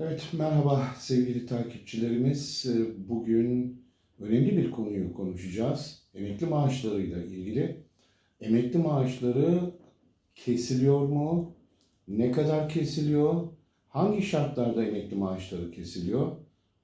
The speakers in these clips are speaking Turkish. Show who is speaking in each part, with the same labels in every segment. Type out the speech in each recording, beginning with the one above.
Speaker 1: Evet, merhaba sevgili takipçilerimiz. Ee, Bugün önemli bir konuyu konuşacağız. Emekli maaşlarıyla ilgili. Emekli maaşları kesiliyor mu? Ne kadar kesiliyor? Hangi şartlarda emekli maaşları kesiliyor?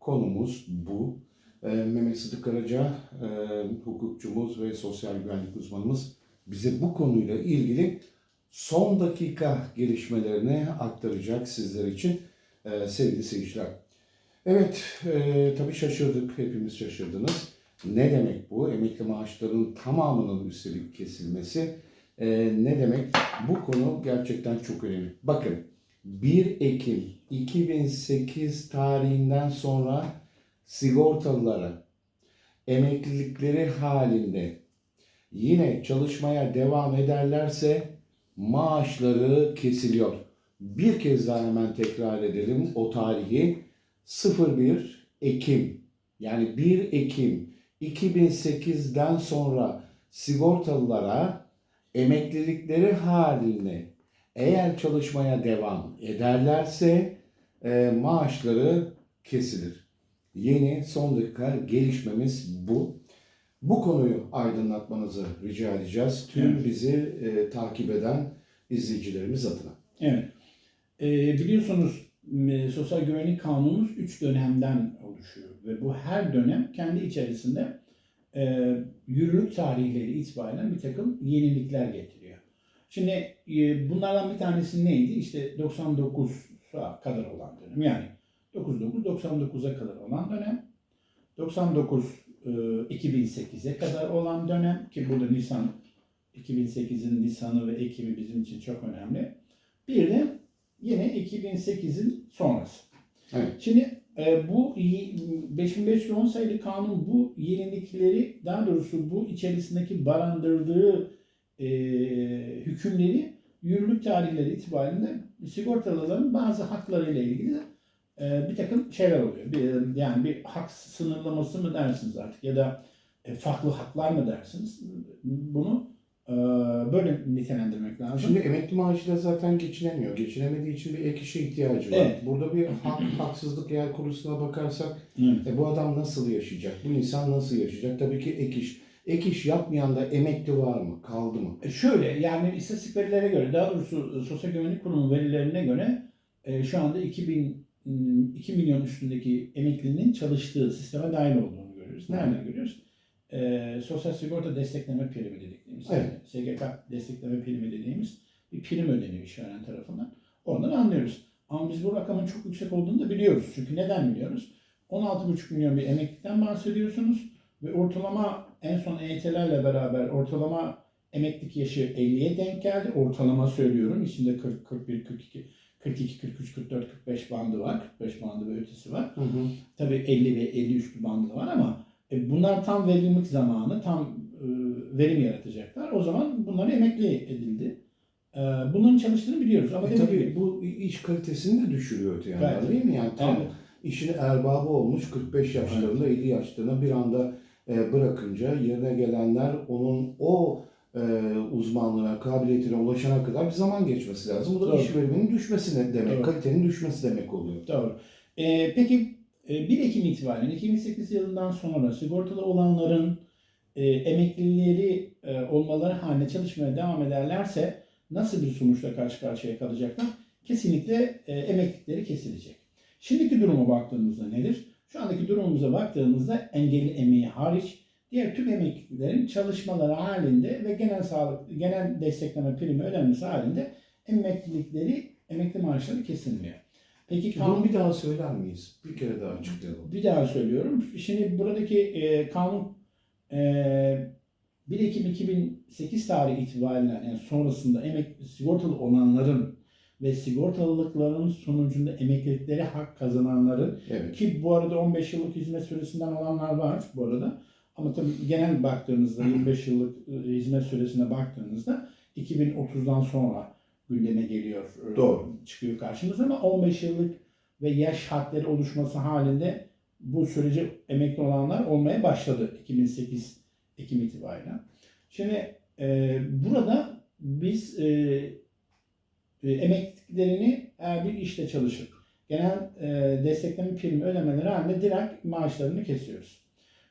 Speaker 1: Konumuz bu. Ee, Mehmet Sıdık Karaca, e, hukukçumuz ve sosyal güvenlik uzmanımız bize bu konuyla ilgili son dakika gelişmelerini aktaracak sizler için e, sevgili seyirciler. Evet, e, tabii şaşırdık, hepimiz şaşırdınız. Ne demek bu? Emekli maaşlarının tamamının üstelik kesilmesi e, ne demek? Bu konu gerçekten çok önemli. Bakın, 1 Ekim 2008 tarihinden sonra sigortalılara emeklilikleri halinde yine çalışmaya devam ederlerse maaşları kesiliyor. Bir kez daha hemen tekrar edelim o tarihi 01 Ekim yani 1 Ekim 2008'den sonra sigortalılara emeklilikleri halinde eğer çalışmaya devam ederlerse e, maaşları kesilir. Yeni son dakika gelişmemiz bu. Bu konuyu aydınlatmanızı rica edeceğiz. Tüm
Speaker 2: Evet.
Speaker 1: bizi e, takip eden izleyicilerimiz adına.
Speaker 2: Evet. Ee, biliyorsunuz m, Sosyal Güvenlik Kanunumuz 3 dönemden oluşuyor ve bu her dönem kendi içerisinde e, yürürlük tarihleri itibaren bir takım yenilikler getiriyor. Şimdi e, bunlardan bir tanesi neydi? İşte 99'a kadar olan dönem. Yani 99-99'a kadar olan dönem. 99 e, 2008'e kadar olan dönem ki burada Nisan 2008'in Nisan'ı ve Ekim'i bizim için çok önemli. Bir de yine 2008'in sonrası.
Speaker 1: Evet.
Speaker 2: Şimdi e, bu y- 5510 sayılı kanun bu yenilikleri daha doğrusu bu içerisindeki barındırdığı e, hükümleri yürürlük tarihleri itibariyle sigortalıların bazı haklarıyla ilgili e, bir takım şeyler oluyor. Bir, yani bir hak sınırlaması mı dersiniz artık ya da e, farklı haklar mı dersiniz? Bunu böyle nitelendirmek lazım.
Speaker 1: Şimdi emekli maaşıyla zaten geçinemiyor. Geçinemediği için bir ek işe ihtiyacı var.
Speaker 2: Evet.
Speaker 1: Burada bir hak, haksızlık eğer konusuna bakarsak
Speaker 2: Evet.
Speaker 1: e, bu adam nasıl yaşayacak? Bu insan nasıl yaşayacak? Tabii ki ek iş. Ek iş yapmayan da emekli var mı? Kaldı mı?
Speaker 2: E, Şöyle yani istatistik verilere göre daha doğrusu e, Sosyal Güvenlik Kurumu verilerine göre e, şu anda 2000 m, 2 milyon üstündeki emeklinin çalıştığı sisteme dahil olduğunu görüyoruz. Nereden görüyoruz? E, Sosyal Sigorta Destekleme Primi dediklerimiz.
Speaker 1: Evet.
Speaker 2: Yani SGK Destekleme Primi dediğimiz bir prim ödeniyor işveren tarafından. Oradan anlıyoruz. Ama biz bu rakamın çok yüksek olduğunu da biliyoruz. Çünkü neden biliyoruz? 16,5 milyon bir emekliden bahsediyorsunuz ve ortalama en son EYT'lerle beraber ortalama emeklilik yaşı 50'ye denk geldi. Ortalama söylüyorum. İçinde 40, 41, 42, 42, 43, 44, 45 bandı var. 45 bandı ve ötesi var.
Speaker 1: Hı hı.
Speaker 2: Tabii 50 ve 50 üstü bandı var ama e, bunlar tam verimlilik zamanı, tam e, verim yaratacaklar. O zaman bunlar emekli edildi. E, bunların çalıştığını biliyoruz. Ama
Speaker 1: E tabii
Speaker 2: ki
Speaker 1: bu iş kalitesini de düşürüyor öte yandan
Speaker 2: Evet.
Speaker 1: değil mi? Yani tam
Speaker 2: Evet.
Speaker 1: işin erbabı olmuş 45 yaşlarında 50 yaşlarına bir anda e, bırakınca yerine gelenler onun o e, uzmanlığına, kabiliyetine ulaşana kadar bir zaman geçmesi lazım. Bu da
Speaker 2: Doğru.
Speaker 1: iş veriminin düşmesi demek,
Speaker 2: Doğru.
Speaker 1: kalitenin düşmesi demek oluyor.
Speaker 2: Doğru. Ee, peki e, 1 Ekim itibaren 2008 yılından sonra sigortalı olanların e, emeklileri e, olmaları haline çalışmaya devam ederlerse nasıl bir sonuçla karşı karşıya kalacaklar? Kesinlikle e, emeklilikleri kesilecek. Şimdiki duruma baktığımızda nedir? Şu andaki durumumuza baktığımızda engelli emeği hariç diğer tüm emeklilerin çalışmaları halinde ve genel sağlık, genel destekleme primi ödenmesi halinde emeklilikleri, emekli maaşları kesilmiyor. Peki kanun
Speaker 1: Bunu bir daha söyler miyiz? Bir kere daha açıklayalım.
Speaker 2: bir daha söylüyorum. Şimdi buradaki e, kanun e, 1 Ekim 2008 tarihi itibariyle yani sonrasında emek sigortalı olanların ve sigortalılıkların sonucunda emeklilikleri hak kazananların
Speaker 1: Evet.
Speaker 2: ki bu arada 15 yıllık hizmet süresinden olanlar var bu arada. Ama tabii genel baktığınızda 25 yıllık e, hizmet süresine baktığınızda 2030'dan sonra gündeme geliyor. e,
Speaker 1: Doğru.
Speaker 2: Çıkıyor karşımıza ama 15 yıllık ve yaş hadleri oluşması halinde bu sürece emekli olanlar olmaya başladı 2008 Ekim itibariyle. Şimdi e, burada biz e, e, emekliliklerini eğer bir işte çalışıp genel e, destekleme primi ödemeleri halinde direkt maaşlarını kesiyoruz.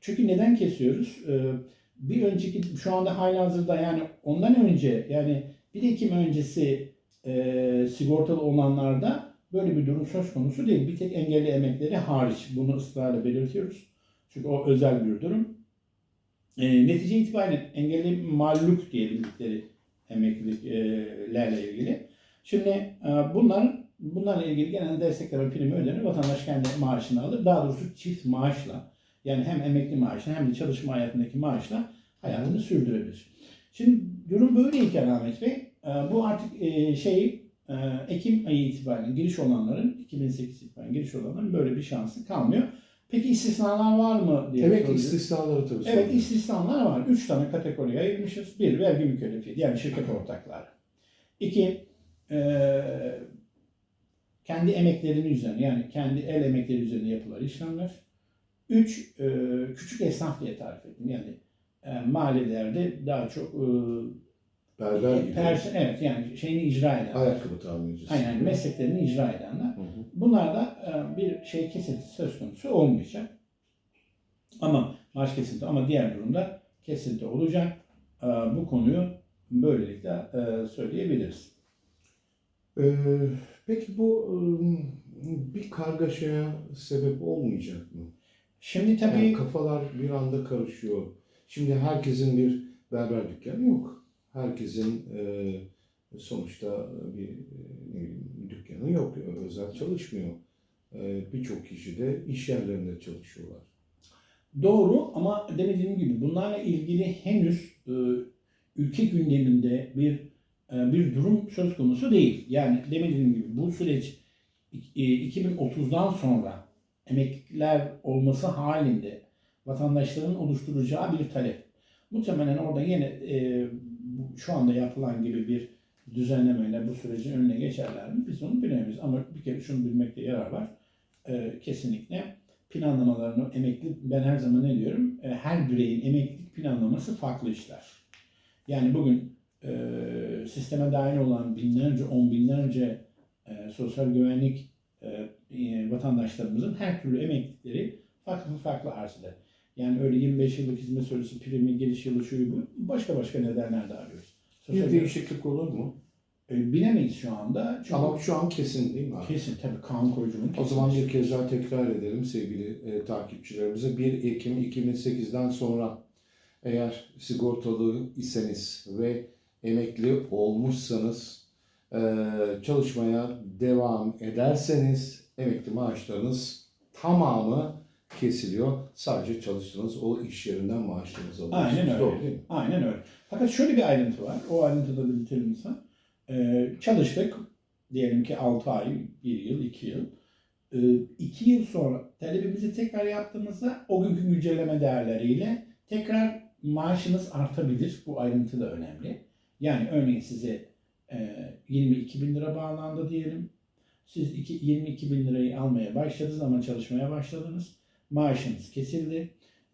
Speaker 2: Çünkü neden kesiyoruz? E, bir önceki şu anda halihazırda yani ondan önce yani 1 Ekim öncesi e, sigortalı olanlarda böyle bir durum söz konusu değil. Bir tek engelli emekleri hariç. Bunu ısrarla belirtiyoruz. Çünkü o özel bir durum. E, netice itibariyle engelli mağlup diyebildikleri emekliliklerle ilgili. Şimdi e, bunlar bunlarla ilgili genel destekleme primi ödenir. Vatandaş kendi maaşını alır. Daha doğrusu çift maaşla yani hem emekli maaşla hem de çalışma hayatındaki maaşla hayatını sürdürebilir. Şimdi durum böyleyken Ahmet Bey e, bu artık e, şey e, Ekim ayı itibariyle giriş olanların 2008 itibaren giriş olanların böyle bir şansı kalmıyor. Peki istisnalar var mı diye
Speaker 1: Evet
Speaker 2: soruyor.
Speaker 1: istisnaları tabii.
Speaker 2: Evet istisnalar var. Üç tane kategoriye ayırmışız. Bir, vergi mükellefiyeti yani şirket ortakları. İki, eee, kendi emeklerinin üzerine yani kendi el emekleri üzerine yapılan işlemler. Üç, eee, küçük esnaf diye tarif ettim. Yani e, mahallelerde daha çok eee,
Speaker 1: Berber gibi.
Speaker 2: pers- evet yani şeyini icra eden.
Speaker 1: Ayakkabı tamircisi.
Speaker 2: Aynen mesleklerini icra edenler.
Speaker 1: Hı hı.
Speaker 2: Bunlarda e, bir şey kesinti söz konusu olmayacak. Ama maaş kesinti ama diğer durumda kesinti olacak. E, Bu konuyu böylelikle e, söyleyebiliriz.
Speaker 1: Ee, peki bu ım, bir kargaşaya sebep olmayacak mı?
Speaker 2: Şimdi tabii
Speaker 1: Yani kafalar bir anda karışıyor. Şimdi herkesin bir berber dükkanı yok. Herkesin e, sonuçta bir e, ne dükkanı yok. Özel çalışmıyor. E, Birçok kişi de iş yerlerinde çalışıyorlar.
Speaker 2: doğru ama demediğim gibi bunlarla ilgili henüz e, ülke gündeminde bir e, bir durum söz konusu değil. Yani demediğim gibi bu süreç e, 2030'dan sonra emekliler olması halinde vatandaşların oluşturacağı bir talep. Muhtemelen orada yine e, şu anda yapılan gibi bir düzenlemeyle bu sürecin önüne geçerler mi? Biz onu bilemeyiz. Ama bir kere şunu bilmekte yarar var. E, kesinlikle planlamalarını emekli, ben her zaman ne diyorum? E, her bireyin emeklilik planlaması farklı işler. Yani bugün e, sisteme dahil olan binlerce, on binlerce e, sosyal güvenlik e, e, vatandaşlarımızın her türlü emeklilikleri farklı farklı arz eder. Yani öyle 25 yıllık hizmet süresi primi, geliş yılı şuyu bu başka başka nedenler de arıyoruz. Sosyal
Speaker 1: Bir değişiklik olur mu?
Speaker 2: E, bilemeyiz şu anda. Çünkü
Speaker 1: Ama şu an kesin değil mi abi?
Speaker 2: kesin tabii kanun koyuculuğun
Speaker 1: O zaman
Speaker 2: kesin.
Speaker 1: bir kez daha tekrar edelim sevgili e, takipçilerimize. 1 Ekim 2008'den sonra eğer sigortalı iseniz ve emekli olmuşsanız e, çalışmaya devam ederseniz emekli maaşlarınız tamamı kesiliyor. Sadece çalıştığınız o iş yerinden maaşlarınızı alıyorsunuz.
Speaker 2: Aynen öyle.
Speaker 1: Doğru değil mi?
Speaker 2: Aynen öyle. Fakat şöyle bir ayrıntı var. O ayrıntıda belirtelim insan. Ee, çalıştık. Diyelim ki 6 ay, 1 yıl, 2 yıl. 2 yıl sonra talebimizi tekrar yaptığımızda o günkü güncelleme değerleriyle tekrar maaşınız artabilir. Bu ayrıntı da önemli. Yani örneğin size e, 22 bin lira bağlandı diyelim. Siz iki- 22 bin lirayı almaya başladınız ama çalışmaya başladınız. Maaşınız kesildi.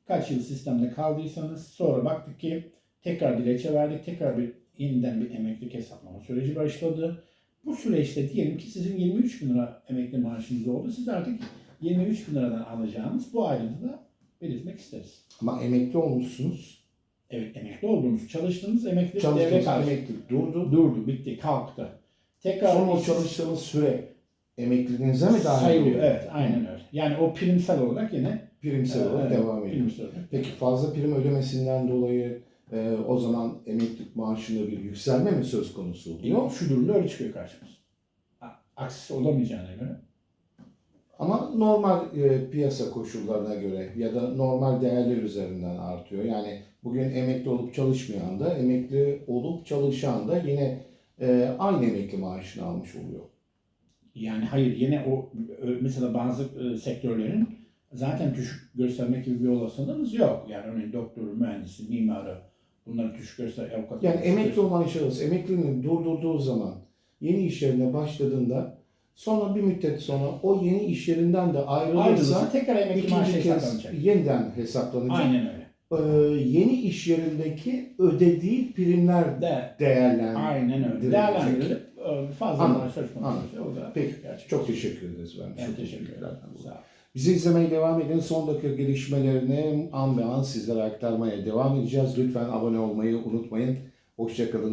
Speaker 2: Kaç yıl sistemde kaldıysanız sonra baktık ki tekrar dilekçe verdik. Tekrar bir yeniden bir emeklilik hesaplama süreci başladı. Bu süreçte diyelim ki sizin 23 bin lira emekli maaşınız oldu. Siz artık 23 bin liradan alacağınız bu ayrıntıda belirtmek isteriz.
Speaker 1: Ama emekli olmuşsunuz.
Speaker 2: Evet emekli oldunuz, çalıştınız, emeklilik devre
Speaker 1: Çalıştığınız
Speaker 2: karşı.
Speaker 1: emeklilik durdu.
Speaker 2: Durdu, bitti, kalktı. Tekrar
Speaker 1: Sonra
Speaker 2: işsiz-
Speaker 1: çalıştığınız süre emekliliğinize mi dahil
Speaker 2: sayılıyor.
Speaker 1: oluyor?
Speaker 2: Evet, aynen öyle. Yani o primsel olarak yine
Speaker 1: Primsel olarak
Speaker 2: e,
Speaker 1: devam ediyor.
Speaker 2: primsel olarak.
Speaker 1: Peki fazla prim ödemesinden dolayı e, o zaman emeklilik maaşında bir yükselme mi söz konusu oluyor?
Speaker 2: Yok, şu durumda öyle çıkıyor karşımıza. Aksisi olamayacağına göre.
Speaker 1: Ama normal e, piyasa koşullarına göre ya da normal değerler üzerinden artıyor. Yani bugün emekli olup çalışmayan da emekli olup çalışan da yine e, aynı emekli maaşını almış oluyor.
Speaker 2: Yani hayır yine o mesela bazı sektörlerin zaten düşük göstermek gibi bir olasılığımız yok. Yani örneğin doktoru, mühendisi, mimarı bunları düşük göster avukat.
Speaker 1: Yani emekli
Speaker 2: göster-
Speaker 1: olan şahıs emekliliğini durdurduğu zaman yeni iş yerine başladığında sonra bir müddet sonra o yeni iş yerinden de ayrılırsa
Speaker 2: ayrılırsa tekrar emekli maaşı hesaplanacak.
Speaker 1: yeniden hesaplanacak.
Speaker 2: Aynen öyle.
Speaker 1: Ee, yeni iş yerindeki ödediği primler
Speaker 2: De,
Speaker 1: değerlendirilecek.
Speaker 2: aynen öyle. Değerlendirilip fazla
Speaker 1: Anladım, anladım.
Speaker 2: O da
Speaker 1: Peki,
Speaker 2: gerçek.
Speaker 1: Çok teşekkür ederiz. Ben,
Speaker 2: ben
Speaker 1: çok
Speaker 2: teşekkür ederim. Sağ.
Speaker 1: Bizi izlemeye devam edin. Son dakika gelişmelerini an be an sizlere aktarmaya devam edeceğiz. Lütfen abone olmayı unutmayın. Hoşçakalın.